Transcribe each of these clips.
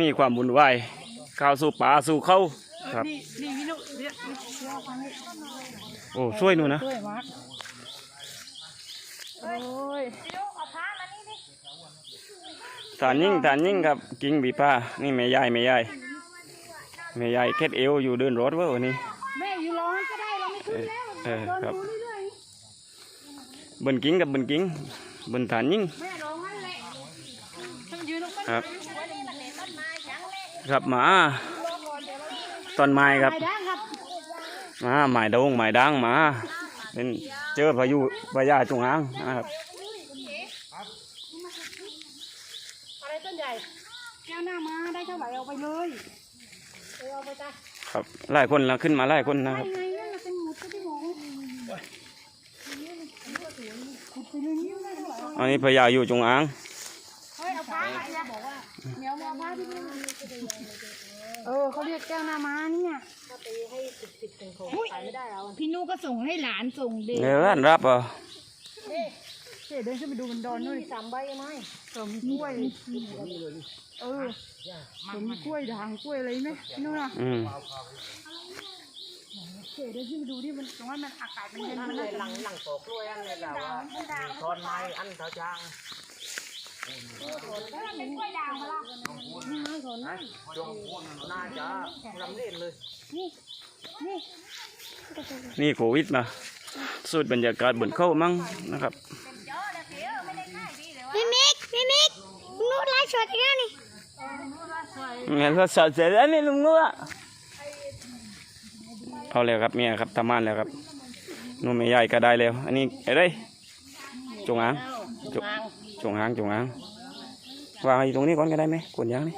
นี่ความบุญวายข้าวสู่ป่าสู่เข้าครับ นี่นี่พี่นุเดี๋ยวเดี๋ยวฟังนี่โอ้ช่วยหนูนะ ช่วยมาร์คโอ้ยฐานยิ่งฐานยิ่งครับกิ่งบีป้านี่แม่ยายแม่ยายแม่ยายเคล็ดเอวอยู่เดินรถเว้ยวันนี้แม่อยู่ร้อนก็ได้เราไม่ขึ้นแล้วเออเดินครับดูเรื่อยบนกิ่งกับบนกิ่งบนฐานยิ่งๆแม่ร้องนั่นแหละถ้ามันยืนตรงนั้นครับ ครับหมาต้นไม้ครับไปได้ครับหมาหมายดงหมายดังหมาเป็นเจอพายุพายาจงอางนะครับอะไรต้นใหญ่แก้วหน้ามาได้เท่าไหร่เอาไปเลยเอาไปจ้ะครับหลายคนละขึ้นมาหลายคนนะครับไงนั่นน่ะเป็นหมูที่ที่หมูขุดไปเลยนิ้วได้เท่าไหร่อันนี้พายาอยู่จงอาง เฮ้ยเอาพระไหนอะบอกว่าเหนียวมาพระที่นี่ เออเขาเรียกแก้วหน้ามาเนี่ยถ้าตีให้สิบสิบถึงของขายไม่ได้แล้วพี่นุก็ส่งให้หลานส่งเด็กเดี๋ยวร้านรับเหรอะเจ๊เดินขึ้นไปดูมันดอนด้วยสามใบไหมเออมีกล้วยเออเห็นมีกล้วยด่างกล้วยอะไรไหมพี่นุน่ะอืมเจ๊เดินขึ้นไปดูดิมันตรงนั้นมันอากาศมันเย็นมันเลน่ายหลังหลังโตกล้วยอันเลยแบบว่าทอนไม้อันเท้าจาง เป็นกล้วยด่างมาละนี่ไม้สนจงพูนน่าจะลำเล่นเลย นี่ นี่นี่โควิดมาสูดบรรยากาศบนเข้ามั่งนะครับพี่มิกพี่มิกนูดไลฟ์สดอีกแล้วนี่งั้นก็สอดเสร็จแล้วนี่ลุงนัวเอาแล้วครับเมียครับทำมานแล้วครับนู่นไม่ใหญ่ก็ได้แล้ว อันนี้อะไรจงอางจง จงอางจงอางวางอยู่ตรงนี้ก่อนก็ได้ไหมกวนยางนี่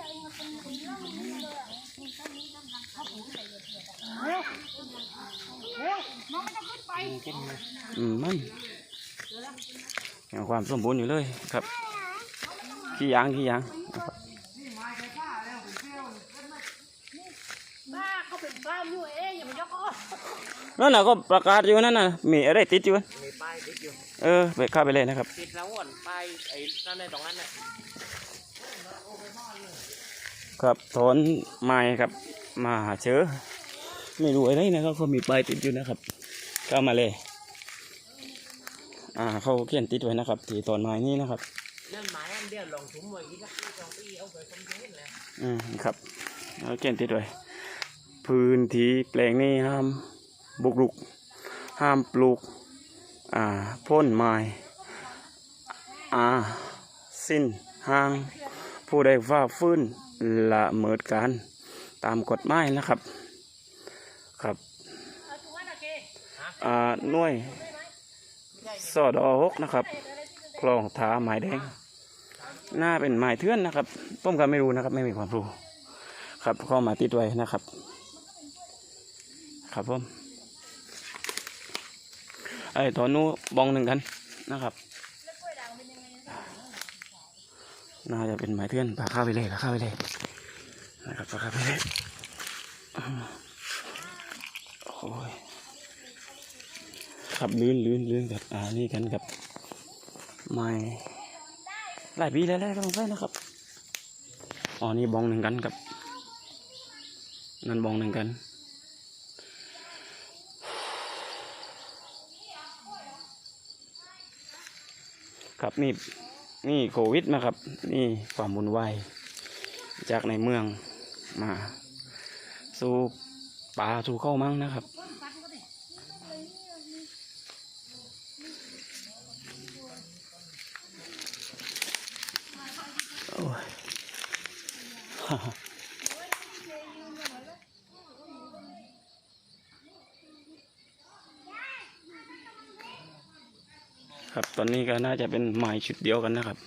อืมมันยังความสมบูรณ์อยู่เลยครับขี้ยางขี้ยางนั่นน่ะก็ประกาศอยู่นั่นน่ะมีอะไรติดอยู่ เออไปเข้าไปเลยนะครับติดแล้วอ่อนป้ายไอ้นั่นในตรงนั้นน่ะครับถอนไม้ครับ มาหาเชื้อไม่รู้อะไรนะครับเขามีป้ายติดอยู่นะครับเข้ามาเลย อ่าเขาเขียนติดไว้นะครับที่ถอนไม้นี้นะครับนั่นหมายอันเดียวลงถุงไว้อีกสักปีสองปีเอาไปสมทบเลยอืมครับเขาเขียนติดไว้พื้นที่แปลงนี้ห้ามบุกรุก ห้ามปลูก อ่าพ่นไม้อาสิ้นห้าง ผู้ใดฝ่าฟื้นละเมิดการตามกฎหมายนะครับ ครับอ่าหน่วยสอดอหกนะครับคลองถาหมายแดง หน้าเป็นหมายเทื่อนนะครับต้มก็ไม่รู้นะครับ ไม่มีความรู้ ครับข้ามาติดไว้นะครับ ครับผม ไอ้ถอนนู้บองหนึ่งกันนะครับ น่าจะเป็นหมายเทื่อนปลาข้าวไปเลยปลาข้าวไปเลยนะครับปลาข้าวไปเลยโอ้ยครับลื่นลื่นลื่นกับอ่านี่กันกับไม้หลายปีแล้วแล้วต้องใช้นะครับอ๋อนี่บองหนึ่งกันกับนั่นบองหนึ่งกัน ครับนี่นี่โควิดนะครับ นี่ความวุ่นวายจากในเมืองมาสู่ป่าสู่เข้ามั่งนะครับ โอ้ย ครับ ตอนนี้ก็น่าจะเป็นไม้ชุดเดียวกันนะครับ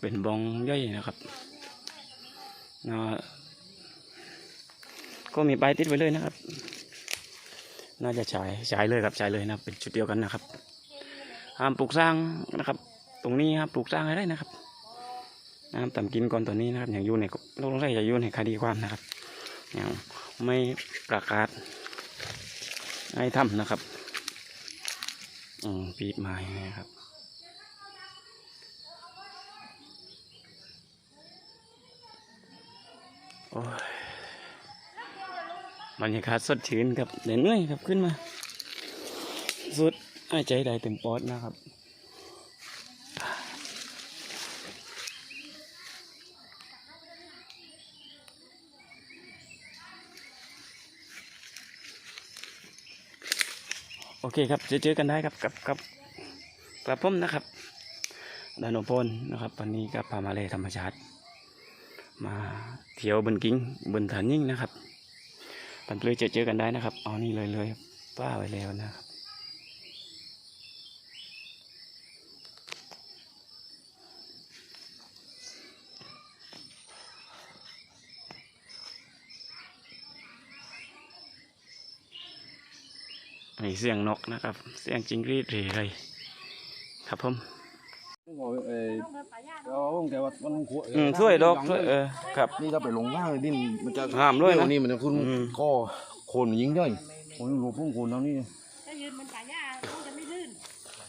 เป็นบองย่อยนะครับนะก็มีใบติดไว้เลยนะครับ น่าจะฉายฉายเลยครับฉายเลยนะเป็นชุดเดียวกันนะครับห้ามปลูกสร้างนะครับ ตรงนี้ห้ามปลูกสร้างอะไรนะครับห้ามต่ำกินก่อนตัวนี้นะครับอย่างยู่ในโลกไร่จะอยู่ในคดีความนะครับอย่างไม่ประกาศให้ทำนะครับ อืมปีบไม้นะครับโอ้ยบรรยากาศสดชื่นครับเหนื่อยครับขึ้นมา สุดหายใจได้เต็มปอดนะครับ เคครับเจอเจอกันได้ครับกับกับกับผมนะครับดานโพนนะครับวันนี้กับพามาเลธรรมชาติ มาเที่ยวบนกิ้งบนฐานยิ่งนะครับปันเปลือยเจอเจอกันได้นะครับเอานี่เลยเลยป้าไว้แล้วนะครับ นี่เสียงนกนะครับ เสียงจิงรีดเรไรครับผมอืมช่วยดอกช่วยเออครับ đi ra phải lồng ngang rồi đi mình cho ห้ามด้วยนะนี่มันจะคุณอืมคอโคนยิงด้วยโคนหลบพุ่งโคนแล้วนี่ถ้ายืนบนป่าหญ้ามันจะไม่ลื่น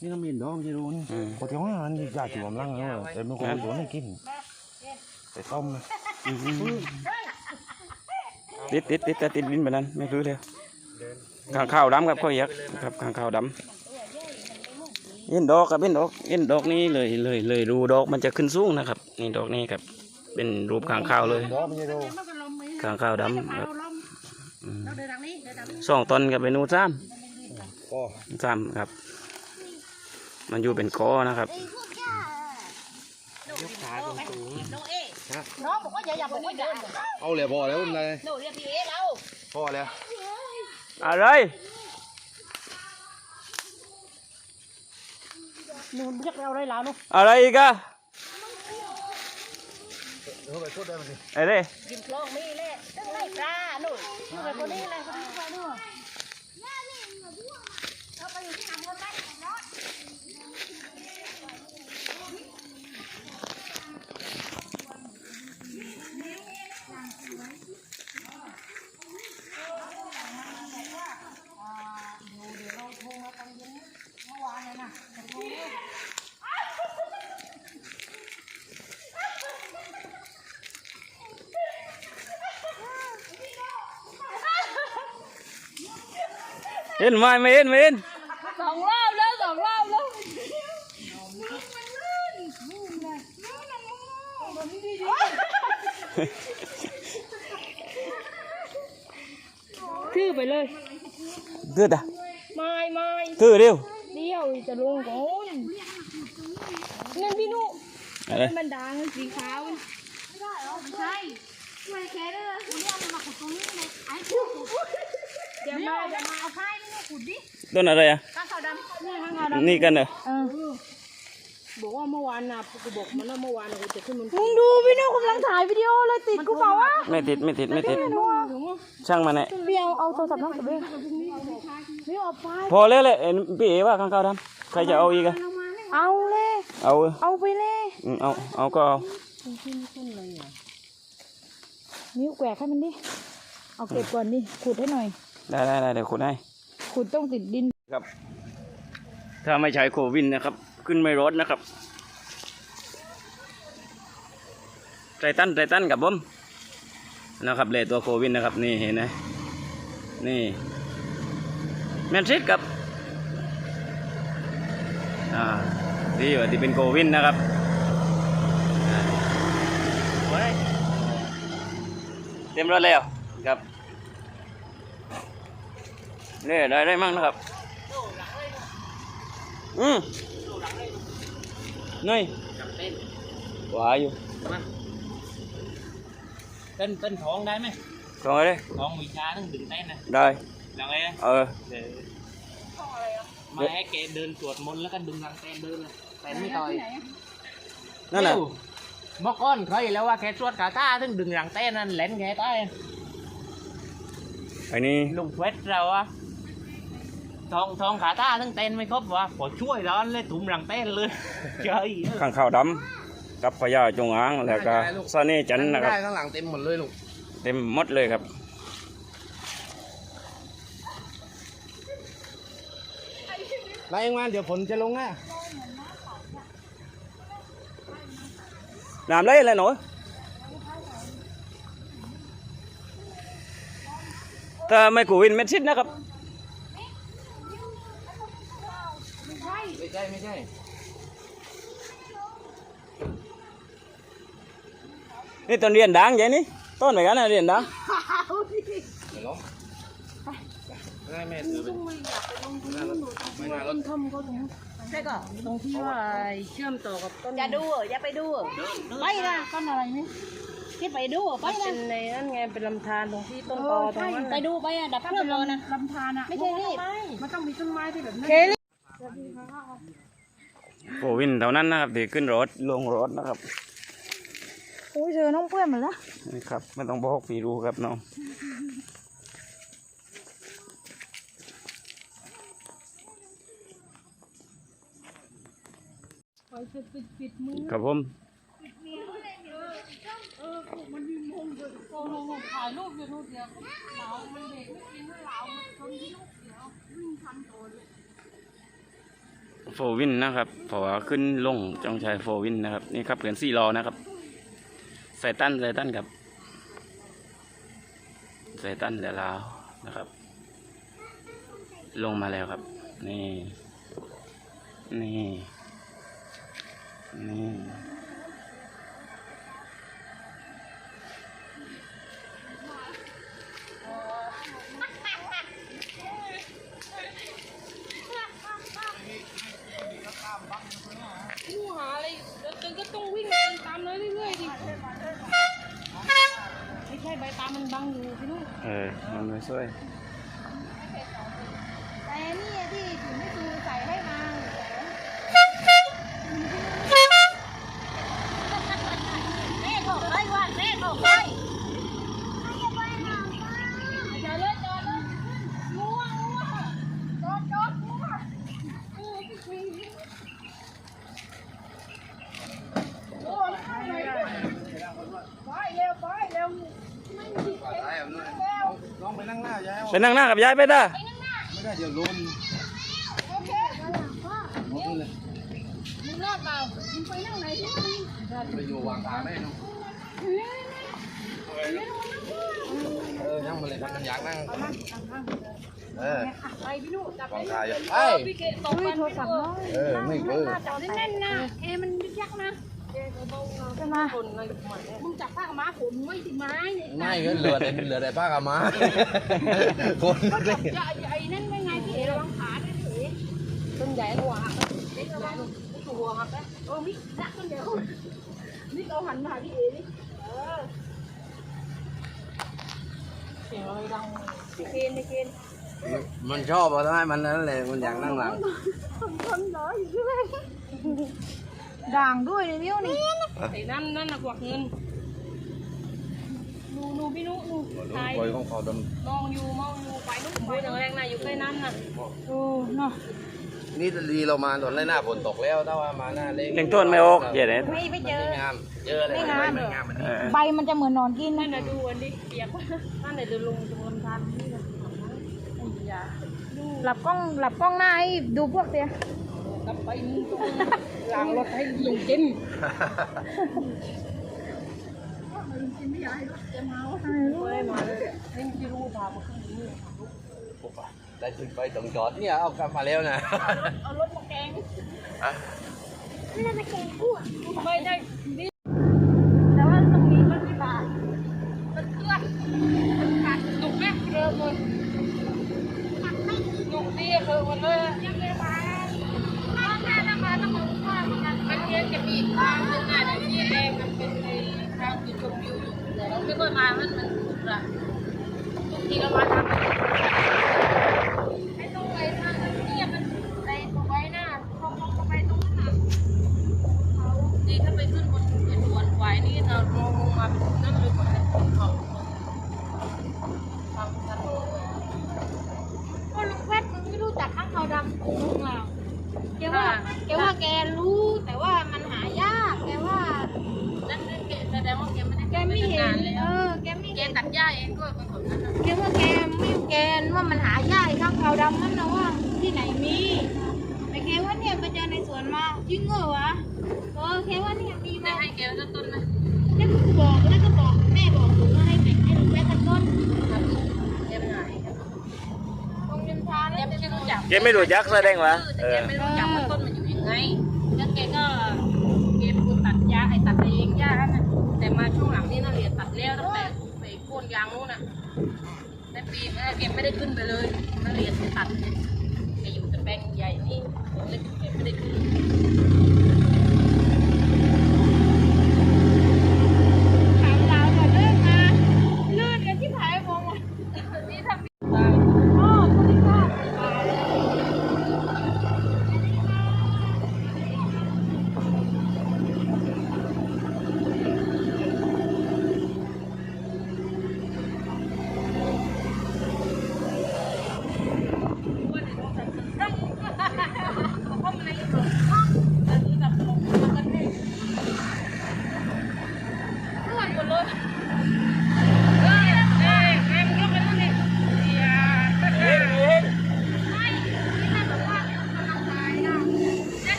นี่น้ำมินดองจะดูนี่พอเที่ยวงานนี่ยาจิ๋วลังเนาะแต่มันคงโดนให้กินแต่ต้มนะติดติดติดต่ติดดินแบบนั้นไม่คือเลย ข้างข้าวดำครับข้าวยักษ์ครับข้างข้าวดำเห็นดอกครับเห็นดอกเห็นดอกนี้เลยเลยเลยรูดอกมันจะขึ้นสูงนะครับ นี่ดอกนี้ครับ เป็นรูปข้างข้าวเลย đó bây giờ đâu มันก็ลมมือข้างข้าวเราดำครับลมเราเดินทางนี้เดินทางนี้สองต้นกับเป็นนูซ้คอำซ้ำครับ มันอยู่เป็นกอนะครับน้องบอกว่าอย่าอย่าบอกว่าอย่าเอาเลยพอแล้วเลยหนูเรียกพี่เอ๋เราพอแล้ว อะไรหนูเรียกเราอะไรแล้วลูกอะไรอีกอะเดี๋ยวไปพูดได้ไหมไอ้เด้ กินโลกนี่แหละต้องไล่ปลาหนูหนูเป็นคนนี้เลยคนนี้ปลาหนูเห็นไหมไม่เห็นไม่เห็นสองรอบแล้วสองรอบแล้วทื่อไปเลย เดือดอะไม่ไม่ถือเร็วเดียวจะลงก่อนนั่นพี่นุอะไรมันด่างสีขาวไม่ได้หรอไม่ใช่ไม่แค่เลยคุณเอามาขุดตรงนี้เลยไอ้ขุด เดี๋ยวมาเดี๋ยวมาเอาไฟนี่มาขุดดิต้นอะไรอะข้างขาวดำนี่ข้างขาวดำนี่กันเหรอเออบอกว่าเมื่อวานน่ะกูบอกมันว่าเมื่อวานน่ะกูจะขึ้นมันมึงดูพี่นุกำลังถ่ายวิดีโอเลยติดกูเปล่าวะไม่ติดไม่ติดไม่ติดช่างมันแหละเบี้ยวเอาโทรศัพท์น้องกับเบี้ยวนี่เอาไปพอแล้วแหละเอ็นพี่เอ๋ว่าข้างข้าวดำใครจะเอาอีกอะเอาเลยเอาเออเอาไปเลยอืมเอาเอาก็เอานิ้วแกวกให้มันดิเอาเก็บก่อนดิขุดให้หน่อย ได้ได้ได้เดี๋ยวคุณให้ขุดต้องติดดินครับ ถ้าไม่ใช้โควินนะครับ ขึ้นไม่รถนะครับไตตันไตตันกับผมนะครับเลยตัวโควินนะครับ นี่เห็นไหมนี่แมนซิตกับอ่าดีว่าที่เป็นโควินนะครับอ่าไว้เต็มรถแล้วครับ นี่ได้ได้มั่งนะครับ อืมนี่หวาอยู่เต้นเต้นท้องได้ไหม còn ở đây ท้องวิชาต้องดึงเต้นนะ đây หลังไงอะ ờ เดี๋ยวมาให้แกเดินสวดมนต์แล้วก็ดึงรังเต้นเดินเลยเต้นไม่ต่อย nó nè เมื่อก่อนเคยแล้วว่าแกสวดคาถาถึงดึงรังเต้นนั่นแหลนแกตาย cái này ลุงเฟสเราอะ ทองทองขาตาทั้งเต้นไม่ครบวะขอช่วยร้อนเลยถุ่มรังเต้นเลยเจ้ย khăn khao đấm กับพญาจงอางแล้วก็ซาเน่จันนะครับ ได้ข้างหลังเต็มหมดเลยลูก เต็มหมดเลยครับไล่มาเดี๋ยวฝนจะลงนะ làm lấy lại nổi ถ้าไม่กูวินเม็ดซิดนะครับ ไม่ใช่ไม่ใช่นี่ต้นเรียนดังใหญ่นี่ต้นไหนกันนะเรียนดังไม่ล้มไม่แม่ถือไปไม่น่ารถใช่ก็ตรงที่ว่าเชื่อมต่อกับต้นอย่าดูเหรออย่าไปดูเหรอไปนะต้นอะไรนี่ที่ไปดูเหรอไปมันนะเป็นในนั่นไงเป็นลำธารตรงที่ต้นเอตออตรงใช่นั้นไปดูไปอะดับเครื่องรอนะลำธารอะไม่ใช่รีบมันต้องมีต้นไม้ที่แบบนั้น โฟวินเท่านั้นนะครับที่ขึ้นรถลงรถนะครับโอ้ยเจอน้องเพื่อนหมดแล้วนี่ครับไม่ต้องบอกพี่รู้ครับน้องครับผมถ่ายรูปอยู่นู่นเดียวหนาวมันเบรกไม่กินไม่หนาวมันทนที่ลูกเดียววิ่งทันโดน โฟวินนะครับพราะว่าขึ้นลงจองชายโฟวินนะครับ นี่ครับเกินสี่ล้อนะครับ ใส่ตั้นใส่ตั้นครับใส่ตั้นแต่ลาวนะครับ ลงมาแล้วครับ นี่ นี่ นี่ ตามมันบังอยู่พี่ลูกเออมันไม่ช่วย แต่นี่ที่ถึงไม่ดูใส่ให้มาแม่บอกเลยว่าแม่บอกเลยอย่าเลยจอดเลยงัวงัวจอดจอดงัว น้องไปนั่งหน้ายายไปนั่งหน้ากับยายไปด้าไม่ได้เดี๋ยวล้นมึงรอดเปล่ามึงไปนั่งไหนที่มึงไปอยู่วางขาแม่น้องเออยังมาเลยครับมันอยากนั่งเออไปพี่ลูกจับวางขาอยู่ไปพี่เกตตกกันพี่ลูกเออไม่เออจับแน่นๆนะเอมันยึกยักนะ ใช่ไหมคนอะไรของมันเนี่ยมึงจับผ้ากับม้าผมไว้ที่ไม้เนี่ยไม่ก็เหลือแต่เหลือแต่ป้ากับม้าคนก็จับใหญ่ใหญ่นั่นไว้ไงพี่เอระวังขาด้วยพี่เอต้นใหญ่หัวหักเล็กระวังนี่ตัวหัวครับนะโอ้มิกรักกันเดี๋ยวนี่เอาหันมาหาพี่เอนี่เสียงอะไรดังเคนในเคนมันชอบเอาทำไมมันนั่นแหละมันอยากนั่งหลังคนน้อยอยู่ด้วย ด่างด้วยเลยมิ้วนี่ไอ้นั่นนั่นน่ะกวักเงินนูนูพี่นุนูถ่ายปล่อยของเขาดมองอยู่มองอยู่ไปลูกไปตรงแรกน่ะอยู่ใกล้นั้นน่ะโอ้เนาะำนี่ดีเรามาตอนไล่หน้าฝนตกแล้วถ้าว่ามาหน้าเล่งเล่งต้นไม่ออกเหี้ยไหนไม่ไม่เจอไม่งามเจอเลยไม่งามไม่งามมันเออใบมันจะเหมือนนอนกินนั่นะนน่ะดูอันนี้เปียกนั่นน่ะจะลงจำนวนทานนี่นะไอ้ยาหลับกล้องหลับกล้องหน้าให้ดูพวกเตี้ยกลับ ไปมึงต้องล้างรถให้ลุงกินไม่มาเลยนี่ที่รู้พามาขึ้นนี่ได้ขึ้นไปตรงจอดเนี่ยเอากลับมาแล้วนะเอารถมาแกงไม่ได้มาแกงพูดไม่ได้นี่ แต่ว่าตรงนี้มันไม่บาด มันเกลือมันขาดตกแม่เรือหมดตกดีเคือมันเลย ยังไม่บาดถ้าแม่นะคะต้องบอกว่ามันจะ มันเรียนจะมีทางนึงน่ะเดี๋ยวนี้เองมันเป็นในทางจุดชมวิวอยู่แต่เราไม่เคยมามันมันถูกละ ทุกที แกนว่ามันหายากข้างขาวดำนั่นนะว่าที่ไหนมีไอ้แกว่าเนี่ยไปเจอในสวนมาจริงเหรอวะเออแกว่าเนี่ยมีมาให้แกสัต้นนะแล้กบอกแล้วก็บอกแม่บอกหนูให้แบ่ให้หนูแค่ต้นเจ็บหน่อยตรงริมทางแล้วแกไม่รู้จักแสดงวะเออแกไม่รู้จักว่าต้นมันอยู่ยังไง แกไม่ได้ขึ้นไปเลยมันเรียญตัดแกอยู่แต่แบงใหญ่นี่